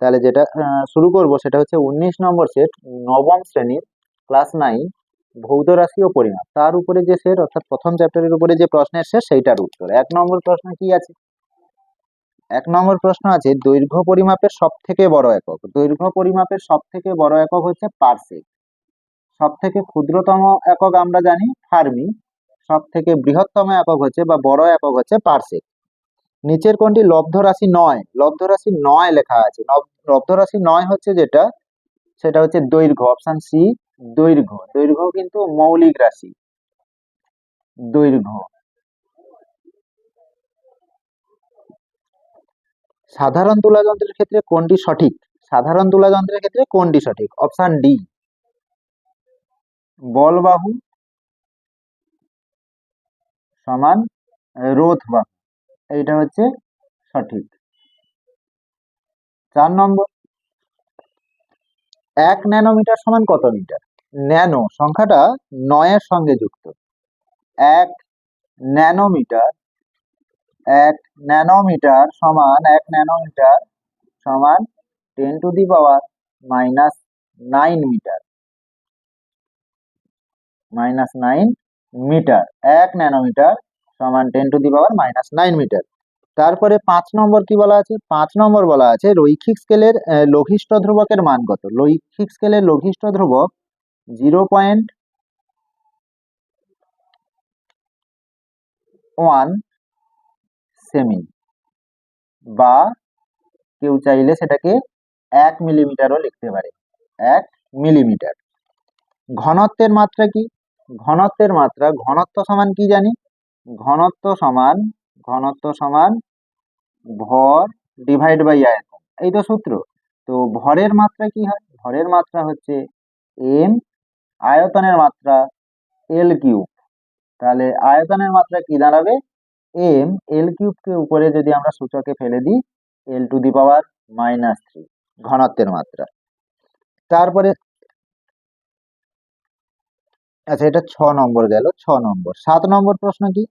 তাহলে যেটা শুরু করব সেটা হচ্ছে উনিশ নম্বর সেট নবম শ্রেণির ক্লাস নাইন ভৌত রাশি ও পরিমাপ। তার উপরে যে সেট অর্থাৎ প্রথম চ্যাপ্টারের উপরে যে প্রশ্নের সেট সেইটার উত্তর। এক নম্বর প্রশ্ন কি আছে? এক নম্বর প্রশ্ন আছে, দৈর্ঘ্য পরিমাপের সব থেকে বড় একক। দৈর্ঘ্য পরিমাপের সব থেকে বড় একক হচ্ছে পারসেক। সব থেকে ক্ষুদ্রতম একক আমরা জানি ফার্মি। সব থেকে বৃহত্তম একক হচ্ছে বা বড় একক হচ্ছে পারসেক। নিচের কোনটি? লব্ধ রাশি নয়। লব্ধ রাশি নয় লেখা আছে। লব- লব্ধ রাশি নয় হচ্ছে যেটা? সেটা হচ্ছে দৈর্ঘ্য, অপশন সি দৈর্ঘ্য। দৈর্ঘ্য কিন্তু মৌলিক রাশি। দৈর্ঘ্য। সাধারণ তুলা যন্ত্রের ক্ষেত্রে কোনটি সঠিক? সাধারণ তুলা যন্ত্রের ক্ষেত্রে কোনটি সঠিক? অপশান ডি বলবাহু সমান রোধ বাহু এইটা হচ্ছে সঠিক। চার নম্বর। এক ন্যানোমিটার সমান কত মিটার? ন্যানো, সংখ্যাটা নয়ের সঙ্গে যুক্ত। এক ন্যানোমিটার এক ন্যানোমিটার সমান, এক ন্যানোমিটার সমান ten to the power minus nine metre. Minus nine metre. এক ন্যানোমিটার সমান ten to the power minus nine metre তারপরে পাঁচ নম্বর কি বলা আছে? পাঁচ নম্বর বলা আছে রৈখিক স্কেলের লঘিষ্ঠ ধ্রুবকের মান কত? রৈখিক স্কেলের লঘিষ্ঠ ধ্রুবক জিরো পয়েন্ট ওয়ান সেমি বা কেউ চাইলে সেটাকে এক মিলিমিটারও লিখতে পারে। এক মিলিমিটার ঘনত্বের মাত্রা কি? ঘনত্বের মাত্রা, ঘনত্ব সমান কি জানি? ঘনত্ব সমান ঘনত্ব সমান ভর ডিভাইড বাই আয়তন এই তো সূত্র। তো ভরের মাত্রা কি হয়? ভরের মাত্রা হচ্ছে এম আয়তনের মাত্রা এল কিউব তাহলে আয়তনের মাত্রা কি দাঁড়াবে? এম এল কিউবকে উপরে যদি আমরা সূচকে ফেলে দিই L to the power minus three ঘনত্বের মাত্রা। তারপরে আচ্ছা এটা ছ নম্বর গেল, ছ নম্বর। সাত নম্বর প্রশ্ন কি?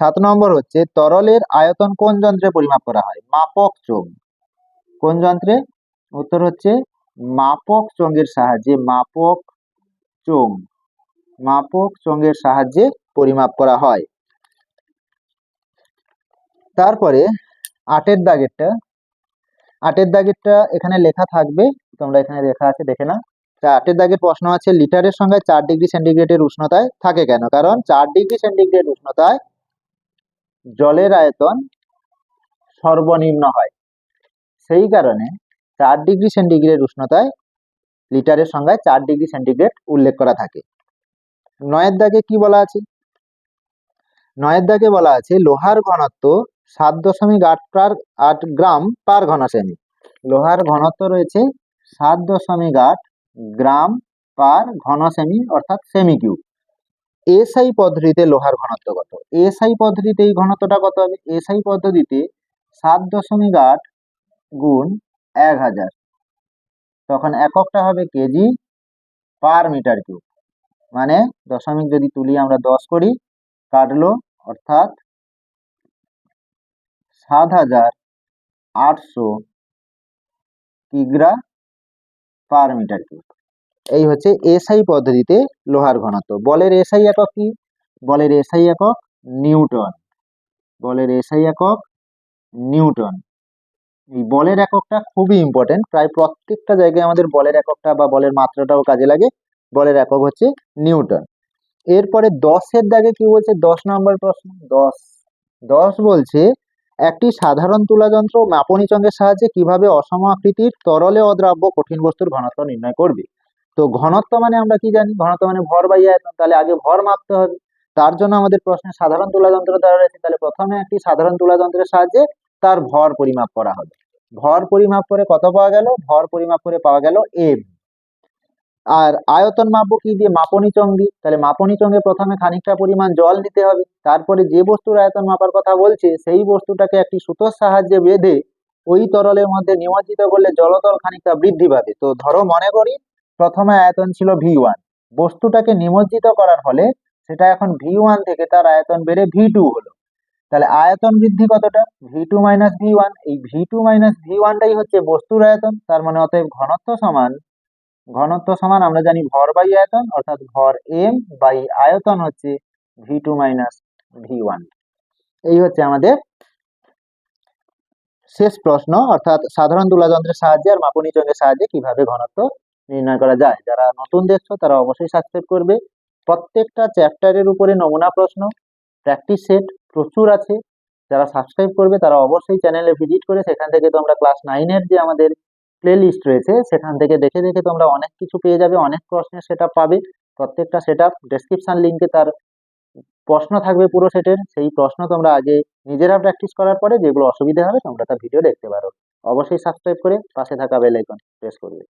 সাত নম্বর হচ্ছে, তরলের আয়তন কোন যন্ত্রে পরিমাপ করা হয়? মাপক চোঙ। কোন যন্ত্রে? উত্তর হচ্ছে, মাপক চোঙের সাহায্যে, মাপক চোঙ। মাপক চোঙের সাহায্যে পরিমাপ করা হয়। তারপরে, আটের দাগেরটা। আটের দাগেরটা এখানে লেখা থাকবে, তোমরা এখানে লেখা আছে, দেখে না আটের দাগের প্রশ্ন আছে, লিটারের সঙ্গে চার ডিগ্রি সেন্টিগ্রেডের উষ্ণতায় থাকে কেন? কারণ চার ডিগ্রি সেন্টিগ্রেড উষ্ণতায় জলের আয়তন সর্বনিম্ন হয়। সেই কারণে চার ডিগ্রি সেন্টিগ্রেড উষ্ণতায় লিটারের সংখ্যায় চার ডিগ্রি সেন্টিগ্রেড উল্লেখ করা থাকে। নয়ের দাগে কি বলা আছে? নয়ের দাগে বলা আছে, লোহার ঘনত্ব সাত দশমিক আট পার, আট গ্রাম পার ঘন সেমি লোহার ঘনত্ব রয়েছে সাত দশমিক আট গ্রাম পার ঘন সেমি অর্থাৎ সেমি কিউব। এসআই পদ্ধতিতে লোহার ঘনত্ব কত? এসআই পদ্ধতিতে এই ঘনত্বটা কত হবে? এসআই পদ্ধতিতে সাত দশমিক আট গুণ এক হাজার। তখন এককটা হবে কেজি পার মিটার কিউব। মানে দশমিক যদি তুলি আমরা দশ করি, কাটলো অর্থাৎ সাত হাজার আটশো কিগ্রা পার মিটার কিউব। এই হচ্ছে এসআই পদ্ধতিতে লোহার ঘনত্ব। বলের এসআই একক কি? বলের এসআই একক নিউটন। বলের এসআই একক নিউটন। এই বলের এককটা খুবই ইম্পর্টেন্ট প্রায় প্রত্যেকটা জায়গায় আমাদের বলের এককটা বা বলের মাত্রাটাও কাজে লাগে। বলের একক হচ্ছে নিউটন। এরপরে দশের দাগে কি বলছে? দশ নম্বর প্রশ্ন। দশ। দশ বলছে, একটি সাধারণ তুলা যন্ত্র ও মাপনী চঙ্গের সাহায্যে কীভাবে অসম আকৃতির তরলে অদ্রাব্য কঠিন বস্তুর ঘনত্ব নির্ণয় করবে? তো ঘনত্ব মানে আমরা কি জানি? ঘনত্ব মানে ভর বাই আয়তন। তাহলে আগে ভর মাপতে হবে। তার জন্য আমাদের প্রশ্নে সাধারণ তুলা যন্ত্র দেওয়া রয়েছে। তাহলে প্রথমে একটি সাধারণ তুলা যন্ত্রের সাহায্যে তার ভর পরিমাপ করা হবে। ভর পরিমাপ করে কত পাওয়া গেল? ভর পরিমাপ করে পাওয়া গেল এম আর আয়তন মাপবো কি দিয়ে? মাপনি চং তাহলে মাপনি চঙ্গে প্রথমে খানিকটা পরিমাণ জল দিতে হবে। তারপরে যে বস্তুর আয়তন মাপার কথা বলছে, সেই বস্তুটাকে একটি সুতোর সাহায্যে বেঁধে ওই তরলের মধ্যে নিমজ্জিত করলে জলতল খানিকটা বৃদ্ধি পাবে। তো ধরো মনে করি প্রথমে আয়তন ছিল ভি ওয়ান বস্তুটাকে নিমজ্জিত করার ফলে সেটা এখন ভি ওয়ান থেকে তার আয়তন বেড়ে ভি টু হলো। তাহলে আয়তন বৃদ্ধি কতটা? V two minus V one এই ভি টু মাইনাস ভি ওয়ানটাই হচ্ছে বস্তুর আয়তন। তার মানে অতএব ঘনত্ব সমান ঘনত্ব সমান আমরা জানি ভর বাই আয়তন, অর্থাৎ ভর এম বাই আয়তন হচ্ছে V two minus V one এই হচ্ছে আমাদের শেষ প্রশ্ন। অর্থাৎ সাধারণ তুলাযন্ত্রের সাহায্যে আর মাপনী চঙ্গের সাহায্যে কীভাবে ঘনত্ব নির্ণয় করা যায়। যারা নতুন দেখছ, তারা অবশ্যই সাবস্ক্রাইব করবে। প্রত্যেকটা চ্যাপ্টারের উপরে নমুনা প্রশ্ন প্র্যাকটিস সেট প্রচুর আছে। যারা সাবস্ক্রাইব করবে, তারা অবশ্যই চ্যানেলে ভিজিট করে সেখান থেকে তোমরা ক্লাস নাইনের যে আমাদের প্লে লিস্ট রয়েছে, সেখান থেকে দেখে দেখে তোমরা অনেক কিছু পেয়ে যাবে, অনেক প্রশ্নের সেট পাবে। প্রত্যেকটা সেট আপ ডেসক্রিপশন লিঙ্কে তার প্রশ্ন থাকবে পুরো সেটের সেই প্রশ্ন তোমরা আগে নিজেরা প্র্যাকটিস করার পরে যেগুলো অসুবিধা হবে, তোমরা তার ভিডিও দেখতে পারো। অবশ্যই সাবস্ক্রাইব করে পাশে থাকা বেল আইকন প্রেস করবে।